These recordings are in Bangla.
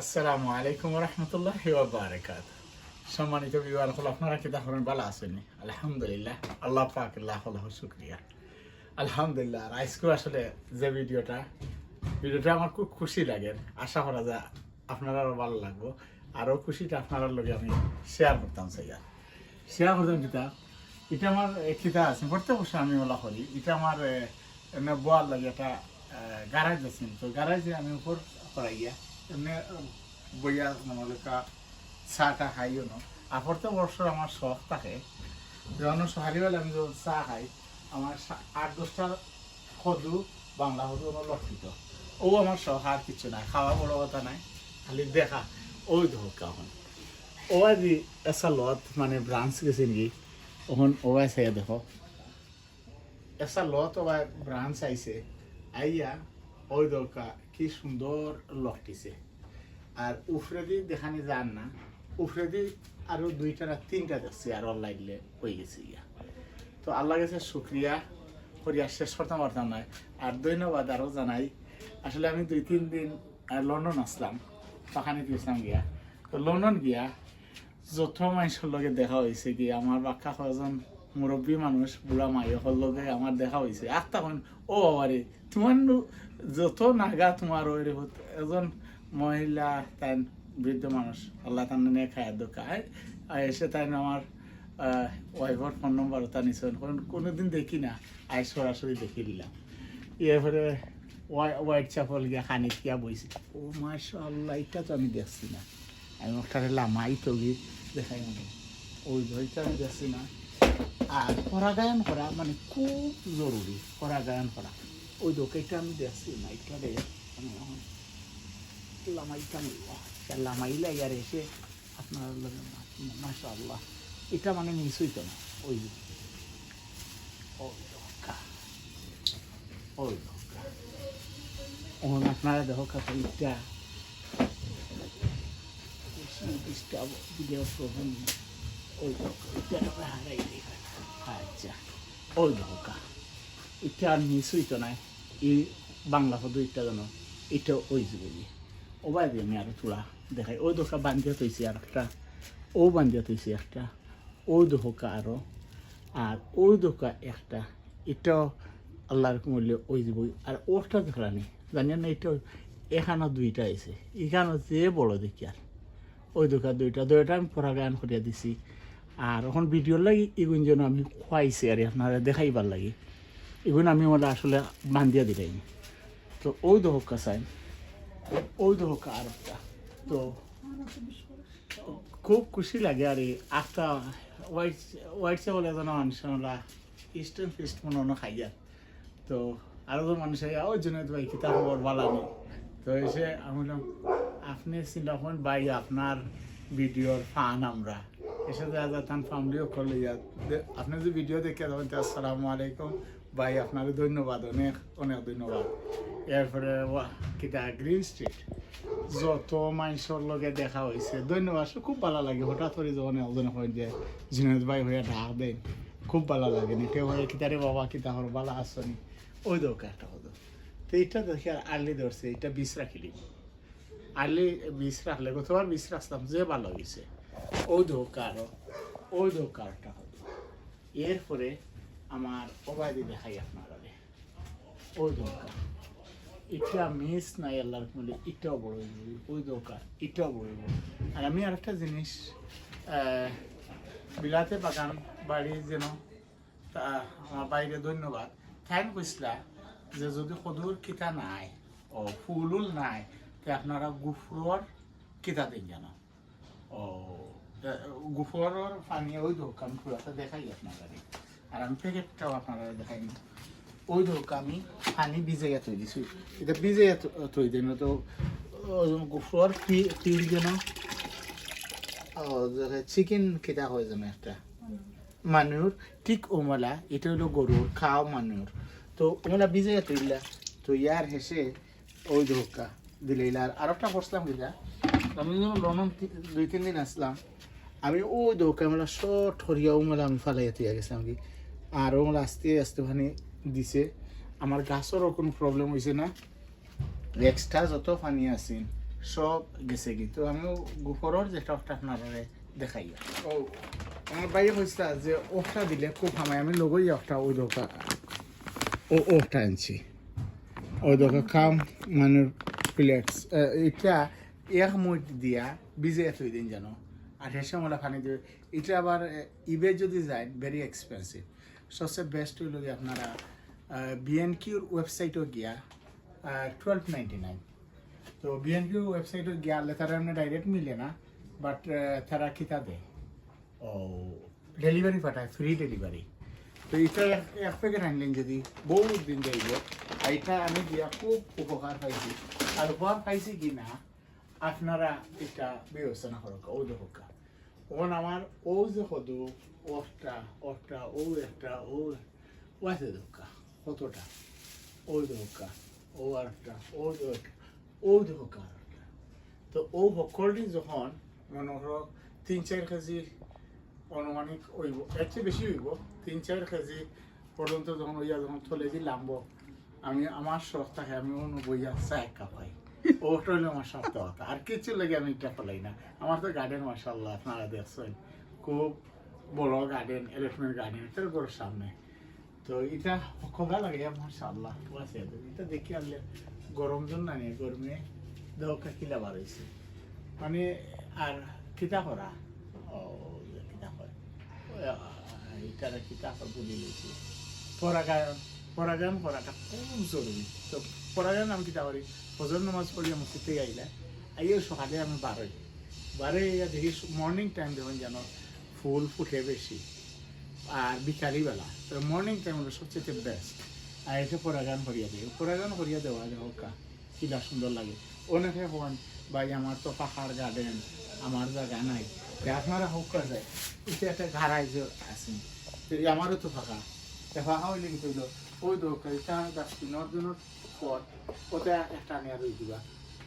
আসসালামু আলাইকুম রহমতুল্লাহ বারাকাত সম্মানিত বিবার হল, আপনারা কি দেখেন, ভালো আছেন? আলহামদুলিল্লাহ, আল্লাহ পাক আল্লাহ আল্লাহ শুক্রিয়া। আলহামদুলিল্লাহ আজকেও আসলে যে ভিডিওটা ভিডিওটা আমার খুব খুশি লাগে। আশা করা যায় আপনারাও ভালো লাগবো। আরও খুশিটা আপনার লগে আমি শেয়ার করতাম আর শেয়ার করতাম কিতা? এটা আমার কিতা আছে? প্রত্যেক বছর আমি ওলা করি। এটা আমার বোয়ার লাগে একটা গ্যারাজ আছে। তো গ্যারাজে আমি উপর করাইয়া এমনি বইয়া মানে চাহটা খাইও ন আর প্রত্যেক বছর আমার শখ থাকে যখন সকালবেলা আমি যখন চা খাই আমার আট দশটা সদু, বাংলা সদু আমার লক্ষিত। ও আমার শখ আর কিছু নাই খাওয়া বড় কথা নাই, খালি দেখা। ওই ধোক এখন ও আজি এসা লত মানে ব্রাঞ্চ গেছে নাকি? ওখান ওবাই চাই দেখো। এসা লত ওবাই ব্রাঞ্চ আইছে আইয়া ওই দোকা কি সুন্দর লকটিছে আর উফরেদি দেখানি যান না, উফরেদি আরও দুইটা না তিনটা দেখছি আর অনলাইনে হয়ে গেছে ইয়া তো আল্লাহ গেছে শুক্রিয়া করিয়া শেষ করতে পারতাম না আর ধন্যবাদ আরও জানাই। আসলে আমি দুই, তিন দিন লন্ডন আসলাম, পাখানি গেছিলাম গিয়া। তো লন্ডন গিয়া যত মানুষের লগে দেখা হয়েছে কি আমার বাক্কা কজন মুরব্বী মানুষ, বুড়া মাইয়কর লগে আমার দেখা হয়েছে আর তখন, ও বাবারে, তোমার যত নাগা তোমার ওই এজন মহিলা তাই বৃদ্ধ মানুষ, আল্লাহ তার নিয়ে খায় দোকায় আর এসে তাই আমার ওয়াইফর ফোন নম্বর তা নিছেন কোনোদিন দেখি না আই সরাসরি দেখি দিলাম। এরপরে হোয়াইট চাপল গিয়া খানিত গিয়া বইছি। ও মাশাল্লাহ এটা তো আমি দেখছি না। আমি ওখানে লামাই তো দেখাই আমি ওই বইটা আমি দেখছি না। আর পরাগায়ন করা মানে খুব জরুরি পরাগায়ন করা। ওই দোকাইটা আমি দেখছি এটা রে আমি এখন লামাইটা নিব। লামাইলে ইয়ার এসে আপনার মাসা আল্লাহ এটা মানে মিস হইতো না। ওই। ওই ওখান আপনারা দেখো ডিস্টার্ব ভিডিও প্রবলেম ওই এটা হারাই দিই। আচ্ছা ওই দোকা এটা আর মিস হইতো না এই বাংলা পদ এটা জানো এটা ওই জীবনী ও বাইরে আমি আরও চূড়া দেখাই। ওই দোকা বান্ধিয়া তৈছি আর একটা, ও বান্ধিয়া তৈছি একটা, ওই দোকা আরও, আর ওই দোকা একটা এটাও আল্লাহর মূল্য ওই দিব আর ওটা দেখলানি জানিয়ে না এটা এখানে দুইটা আছে এখানে যে বড় দেখি আর। ওই দোকান দুইটা দুইটা আমি পরাগায়ন করিয়া দিছি। আর এখন ভিডিওর লাগি এগুন যেন আমি খুয়াইছি আর আপনারা দেখাইবার লাগি। এগুন আমি মানে আসলে বান্ধিয়া দিলাই তো ওই দোকা চাই। ওই দোকা আর একটা তো খুব খুশি লাগে আর একটা হোয়াইট হোয়াইট চাবল এজন মানুষরা ইস্টার্ন ফিস্ট মনে হয় খাইয়া তো আরও তো মানুষ ওই জন্য তো ভাই কিতাব ভালো নেই তো এসে আমি বললাম আপনি চিন্তা ভাই আপনার ভিডিওর ফান আমরা। এসে দেখা যায় ফ্যামিলিও করলে যা আপনি যে ভিডিও দেখে যাবেন তো আসসালামু আলাইকুম, ভাই আপনার ধন্যবাদ, অনেক অনেক ধন্যবাদ। এরপরে কিতা গ্রিন স্ট্রিট যত মানুষের লগে দেখা হয়েছে, ধন্যবাদ খুব ভালো লাগে। হঠাৎ করে যখন একজন হয় যে, জিনাদ ভাই হয়ে ডাক দেন, খুব ভালো লাগে নি। নিতে হয়ে কিতারে বাবা কিতা হর ভালো আসনি ওই একটা হতো। তো এইটা দেখি আর আর্লি ধরছে এটা বিষ রাখিলি আর্লি বিষ রাখলে গতবার বিষ রাখলাম যে ভালো হয়েছে। দোকা একটা হতো এরপরে আমার অবাদি দেখাই আপনার দোকা এটা মিস নাই আল্লাহর মধ্যে এটাও বড় ওই দোকান এটাও বড় আর আমি আরেকটা জিনিস বিলাতে বাগান বাড়ি যেন তা আমার বাইরে ধন্যবাদ থ্যাংক কইসলা যে যদি সদুর কিতা নাই ও ফুলুল নাই তে আপনারা গুফরর কিতা দিন জানো ও গুফরর পানি, ওই দোকান পুরাটা দেখাই আপনারা আর আমি প্যাকেটটাও আপনারা দেখাই ওই ধোক আমি পানি ভিজাইয়া থৈ দিছো এটা ভিজাইয়া থ- থৈ দিন তো গুফর তিল যেন চিকেন কেটা হয় যেন একটা। মানুর, ঠিক ওমলা, এটা হলো গরুর খাও মানুর। তো ওমলা ভিজাইয়া থইলা তো ইয়ার হেসে ওই ধোকা দিলে আর আরেকটা করছিলাম কিনা, আমি যখন দুই, তিন দিন আসলাম। আমি ওই দোকা মেলা শর্ট হরিয়া ওমলা আমি ফালাইয়া তুই গেছিলাম কি আর ওমলা আস্তে আস্তে ওখানে দিছে। আমার গাছেরও কোনো প্রবলেম হয়েছে না। এক্সট্রা যত পানি আছে, সব গেছে কি তো আমিও গুফরের যেটা একটা আপনারা দেখাই। ও, আমার বাইরে হয়েছে যে ওটা দিলে খুব হামায় আমি লগই একটা ওই দোকা, ও ওটা আনছি। ওই দোকা খাম মানে প্লেটস এটা এক মুঠ দিয়া বিজে থই দিন জানো আর হেসে মোলা খানি দিবে। এটা আবার ইবে যদি যায় ভেরি এক্সপেন্সিভ সবচেয়ে বেস্ট হইল গিয়ে আপনারা বিএনকিউর ওয়েবসাইটও গিয়া টুয়েলভ নাইনটি নাইন তো বিএনকিউ ওয়েবসাইটে গিয়ালে তারা এমনি ডাইরেক্ট মিলে না বাট তারা কিতা দেয়। ও ডেলিভারি পাঠায় ফ্রি ডেলিভারি তো এটা এক- প্যাকেট আনলেন যদি, বহুত দিন যাইব। এটা আমি দিয়া খুব উপকার পাইছি। আর উপকার পাইছি কি না আপনারা এটা বিবেচনা করো ও দেখো ওন আমার ও যে সদু ওটা ওটা ও একটা ও ও আছে দোকা কতটা ও দোকা ও আর একটা ও ও একটা। তো ও সকলটি যখন মনে করো তিন চার কেজি অনুমানিক হইব এর চেয়ে বেশি হইব তিন চার কেজি পর্যন্ত যখন হইয়া যখন থলে যে লাম্ব আমি, আমার শখ থাকে আমি অন্য বইয়া চা এক কাপ খাই ওটা হইলে আমার কথা। আর কিছু লাগে আমি এটা ফেলাই না। আমার তো গার্ডেন মাসাল্লাহ আপনারা দেখছেন। খুব বড় গার্ডেন এলিফেন্ট গার্ডেন এটার ঘরের সামনে। তো এটা খোলা লাগে মাসাল্লাহ আছে, এটা দেখি আনলে গরম জন না নিয়ে গরমে দৌকা কিলা বাড়াইছে মানে আর কিতা করা? ও কিতা করে এটার কিতা করে বলি লইছি পরাগায়ন পরাগায়ন করাটা খুব জরুরি। তো পরাগায়ন আমি কিতা করি? ফজর নামাজ পড়ি আমার শীতে গাইলে আইও সকালে আমি বারোই বারে দেখি মর্নিং টাইম যখন যেন ফুল ফুটে বেশি, আর বিকালি বেলা। তো মর্নিং টাইম হলো সবচেয়ে বেস্ট আর এটা পরাগান করিয়া দিই। পরাগান করিয়া দেওয়া যায় হোকা, কিলা সুন্দর লাগে। অনেকে হন, ভাই, আমার তো পাহাড় গার্ডেন আমার জায়গা নাই। আপনারা হোক যায়। এটা একটা ঘাড়াই যে আছে আমারও তো ফাঁকা। ফাঁকা হইলে কি হইল? ওই দোকান এটা ডাস্টবিনের জন্য পর ওটা একটা নিয়ে রই দিবা।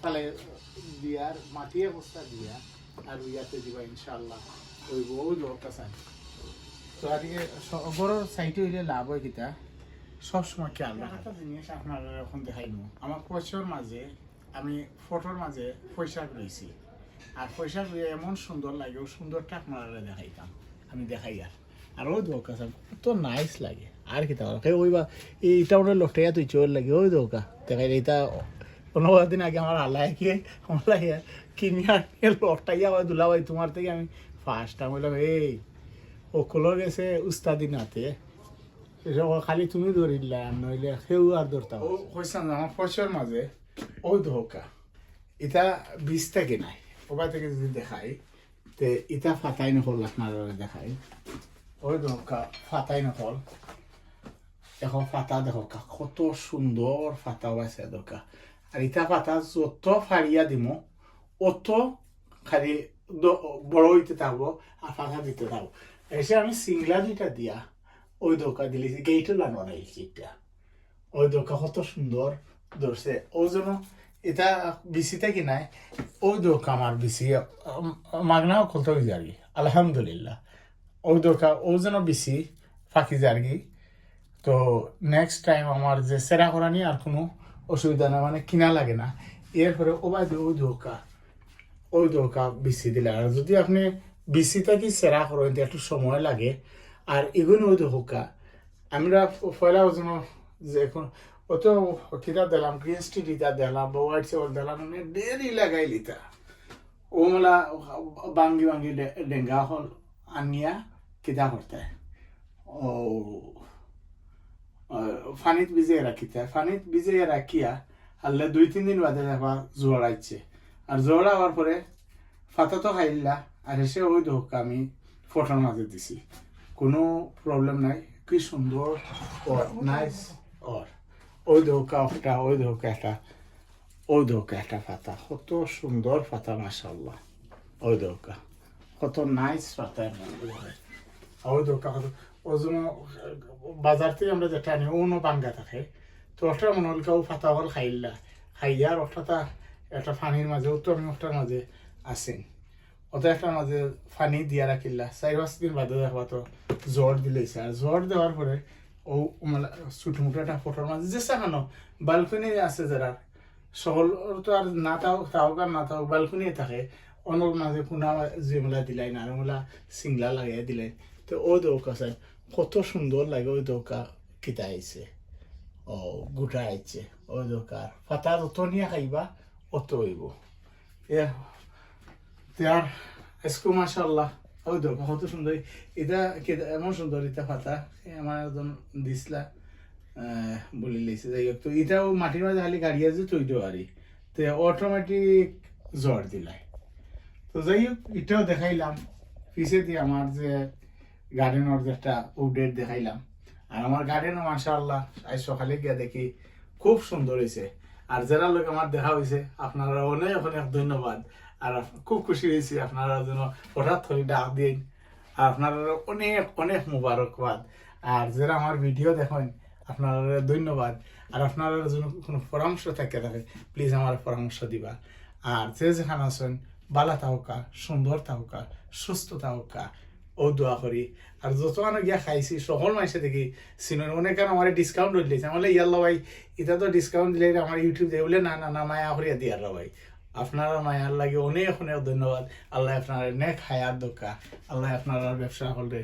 তাহলে দিয়ার মাটি অবস্থা দিয়া আর ইয়াতে দিবা ইনশাল্লাহ ওই বউ দোকান চাই তো আজকে বড় সাইটে হইলে লাভ হয় কিতা? সবসময় খেয়াল রাখা। একটা জিনিস আপনারা এখন দেখাইমু আমার পয়সার মাঝে আমি ফটোর মাঝে পয়সা রয়েছি। আর পয়সা এমন সুন্দর লাগে ও সুন্দরটা আপনারা দেখাইতাম। আমি দেখাই আর। আর ওই দোকা তো নাইস লাগে। আর কি তাহলে? ওই বা এইটা ওটা লোটাইয়া তুই চোর লাগে, ওই দোকা। দেখাই এইটা পনেরো দিন আগে আমার আল্লাহ কে আমার কিনিয়া লোটাইয়া ওই দুলাভাই তোমার থেকে আমি ফার্স্ট আমি বললাম এই, ও কলো গেছে উস্তাদি নাতে। এসব খালি তুমি ধরিলা, নইলে সেও আর ধরতাম ও কইসাম আমার পয়সার মাঝে ও ধোকা এটা বীজ থেকে নাই ওবা থেকে যদি দেখাই, তে ইটা ফাটাই নহল আপনারা দেখাই। ওই ধোকা ফাটাই নহল এখন ফাটা দেখা কত সুন্দর ফাটা আছে দোকা আর ইটা ফাটা যত ফাড়িয়া দিম অত খালি বড় হইতে থাকব আর ফাঁকা দিতে থাকব এসে আমি সিংলা দুইটা দিয়া ওই দোকা দিলি গেইটে লাগানো হয়েছে এটা ওই দোকা কত সুন্দর ধরছে ও জন্য এটা বিসিতে কি নাই ওই দোকা আমার বিসি খুলতে হয়ে যার আলহামদুলিল্লাহ ওই দোকা ও যেন বিসি ফাঁকি যার তো নেক্সট টাইম আমার যে সেরা করা নিয়ে আর কোনো অসুবিধা না মানে কিনা লাগে না। এরপরে ও বাদে ওই দোকা ওই দোকা বিসি দিলে। আর যদি আপনি বিসি থাকি সেরা করেন একটু সময় লাগে। আর এগুলো ওই দোকা আমরা পয়লা ওজন যে এখন অত কিতা দিলাম গ্রিন স্টিট ইটা দিলাম, বা হোয়াইট সেবল দিলাম মানে দেরি লাগাই লিতা ও মেলা বাঙ্গি বাঙ্গি ডেঙ্গা হল আনিয়া কিতা করতে ও ফানিত ভিজিয়ে রাখিতে ফানিত ভিজিয়ে রাখিয়া আল্লে দুই, তিন দিন বাদে দেখবা জোয়ার আইছে। আর জোয়ার হওয়ার পরে ফাতা তো খাইলা আর এসে ওই ধোক আমি ফটোর মাঝে দিছি। কোনো প্রবলেম নাই। কি সুন্দর ওর নাইস ওর ওই ধোকা একটা ওই ধোকা একটা ওই ধোকা একটা ফাতা কত সুন্দর ফাতা মাসাল্লাহ ওই ধোকা। কত নাইস ফাতা ওই কত ওই জন্য, বাজার থেকে আমরা যেটা আনি অন্য বাঙ্গা থাকে। তো ওটা মনে হল কেউ ফাতা হল খাইলা। খাইয়ার ওটা একটা ফানির মাঝে তো আমি ওটার মাঝে আছেন ওটা একটা মাঝে ফানি দিয়া রাখিলা। চারি পাঁচ দিন বাদে দেখবা তো জ্বর দিলেছে আর জ্বর দেওয়ার পরে, ও মানে ছোট মোটো একটা ফটোর মাঝে, যে সাহানো বালকনি আছে যারা, সকল তো আর না তাও তাওক আর না তাওক বালকুনি থাকে। অনর মাঝে কোনা যেমলা দিলাই নারমলা সিংলা লাগাই দিলাই। তো ও দৌকা চাই কত সুন্দর লাগে ওই দৌকা কিতা আইছে। ও গোটা আইছে ওই দৌকার পাতা যত নিয়ে খাইবা অত হইব। তার এসকু মাশাল্লাহ ওই দৌকা কত সুন্দর এটা এমন সুন্দর এটা এ আমার একজন আহ, বলে লেছে। যাই হোক তো এটাও মাটির মাঝে খালি গাড়ি আছে তৈরি পারি তো অটোমেটিক জ্বর দিলাই তো যাই হোক এটাও দেখাইলাম পিছে দিয়ে আমার যে গার্ডেনের একটা আপডেট দেখাইলাম। আর আমার গার্ডেনও মাশাআল্লাহ, আজ সকালে গিয়ে দেখি খুব সুন্দর হয়েছে আর যারা লোক আমার দেখা হয়েছে আপনারা অনেক অনেক ধন্যবাদ। আর খুব খুশি হয়েছি আপনারা যেন হঠাৎ করে ডাক দিন আর আপনারা অনেক অনেক মুবারকবাদ। আর যারা আমার ভিডিও দেখেন, আপনারা ধন্যবাদ। আর আপনারা যদি কোনো পরামর্শ থাকে থাকে প্লিজ আমার পরামর্শ দিবা। আর যে যেখানে আছেন বালা তাহকা সুন্দর তাহকা সুস্থ তাহকা ও দোয়া করি আর যত মানে গিয়া খাইছি, সকল মাইসে দেখি সিনেমা অনেক আমার ডিসকাউন্ট দিলেছে আমি বলে ইয়াল্লা ভাই এটা তো ডিসকাউন্ট দিলে আমার ইউটিউব দিয়ে বলে, না না না, মায়া করিয়া দিয়ার ভাই। আপনারা মায়ার লাগে অনেক অনেক ধন্যবাদ। আল্লাহ আপনার নেক হায়ার দোকা আল্লাহ আপনার ব্যবসা হলে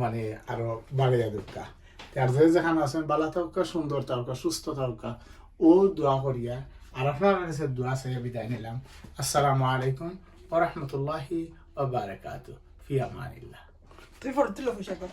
মানে আরও বাড়িয়া দোকা আর যে যেখানে আছেন বালা তাহকা সুন্দর তাহকা সুস্থ তাহকা ও দোয়া করিয়া। আর আপনার কাছে দোয়া চাইয়া বিদায় নিলাম। আসসালামু আলাইকুম ওরহমতুল্লাহি ওবারাকাতু ফি আমানিল্লাহ তুই ফটো তুলো পয়সা কর